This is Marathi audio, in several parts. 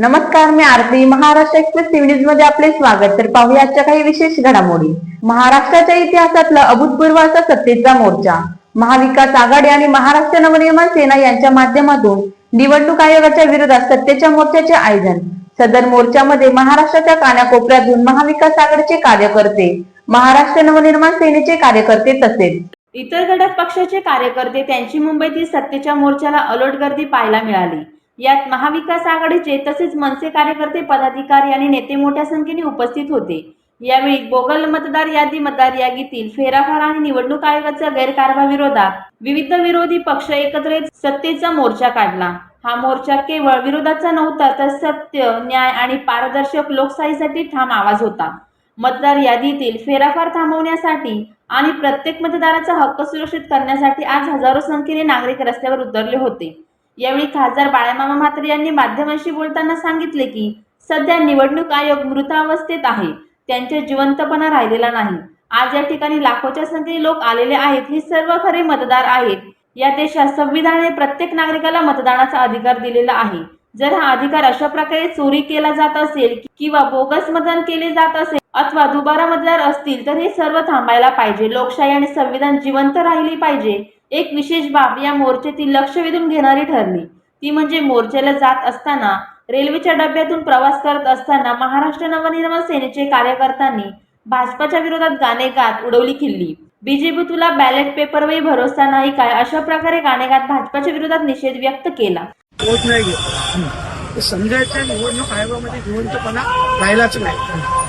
नमस्कार मी आरती. महाराष्ट्र एक्सप्रेस टीव्ही न्यूजमध्ये आपले स्वागत. तर पाहूया आजच्या काही विशेष घडामोडी. महाराष्ट्राच्या इतिहासातला अभूतपूर्व असा सत्तेचा मोर्चा. महाविकास आघाडी आणि महाराष्ट्र नवनिर्माण सेना यांच्या माध्यमातून निवडणूक आयोगाच्या विरोधात सत्तेच्या मोर्चाचे आयोजन. सदर मोर्चामध्ये महाराष्ट्राच्या कानाकोपऱ्यातून महाविकास आघाडीचे कार्यकर्ते महाराष्ट्र नवनिर्माण सेनेचे कार्यकर्ते तसेच इतर घटक पक्षाचे कार्यकर्ते त्यांची मुंबईतील सत्तेच्या मोर्चाला अलोट गर्दी पाहायला मिळाली. यात महाविकास आघाडीचे तसेच मनसे कार्यकर्ते पदाधिकारी आणि नेते मोठ्या संख्येने उपस्थित होते. यावेळी बोगल मतदार यादी मतदार यादीतील फेराफार आणि निवडणूक आयोगाच्या गैरकारभाविरोधात विविध विरोधी पक्ष एकत्र सत्तेचा मोर्चा काढला. हा मोर्चा केवळ विरोधाचा नव्हता तर सत्य न्याय आणि पारदर्शक लोकशाहीसाठी ठाम आवाज होता. मतदार यादीतील फेराफार थांबवण्यासाठी आणि प्रत्येक मतदाराचा हक्क सुरक्षित करण्यासाठी आज हजारो संख्येने नागरिक रस्त्यावर उतरले होते. यावेळी खासदार बाळामामा म्हात्रे यांनी माध्यमांशी बोलताना सांगितले की सध्या निवडणूक आयोग मृतावस्थेत आहे. त्यांच्या जिवंतपणा राहिलेला नाही. आज या ठिकाणी लाखोच्या संख्येने लोक आलेले आहेत. हे सर्व खरे मतदार आहेत. या देशात संविधानाने प्रत्येक नागरिकाला मतदानाचा अधिकार दिलेला आहे. जर हा अधिकार अशा प्रकारे चोरी केला जात असेल किंवा बोगस मतदान केले जात असेल अथवा दुबारा मतदार असतील तर हे सर्व थांबायला पाहिजे. लोकशाही आणि संविधान जिवंत राहिली पाहिजे. एक विशेष बाब या मोर्चेतील लक्ष वेधून घेणारी ठरली. ती म्हणजे मोर्चेला जात असताना रेल्वेच्या डब्यातून प्रवास करत असताना महाराष्ट्र नवनिर्माण सेनेचे कार्यकर्त्यांनी भाजपाच्या विरोधात गाणे गात उडवली खिल्ली. बीजेपी तुला बॅलेट पेपरवरही भरोसा नाही काय? अशा प्रकारे गाणे गात भाजपाच्या विरोधात निषेध व्यक्त केला. होत नाही समजायचं निवडणूक आयोगामध्ये जिवंतपणा राहिलाच नाही.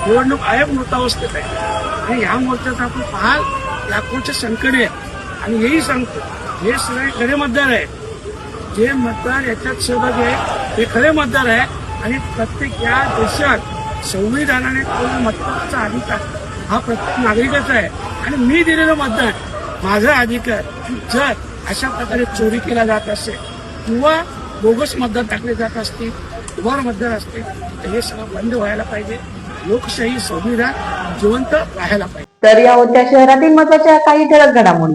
निवडणूक आयोग मृतावस्थेत आहे. आणि ह्या मोर्चात आपण पाहाल लाखोचे संकट आहेत आणि हेही सांगतो हे सगळे खरे मतदार आहेत. जे मतदार याच्यात सहभागी आहे ते खरे मतदार आहे आणि प्रत्येक या देशात संविधानाने मतदानाचा अधिकार हा प्रत्येक नागरिकाचा आहे. आणि मी दिलेलं मतदान माझा अधिकार जर अशा प्रकारे चोरी केला जात असेल किंवा बोगस मतदार टाकले जात असतील दुबार मतदार असतील तर हे सगळं बंद व्हायला पाहिजे. लोकशाही संविधान जिवंत राहायला पाहिजे. तर या होत्या शहरातील महत्त्वाच्या काही ठळक घडामोडी.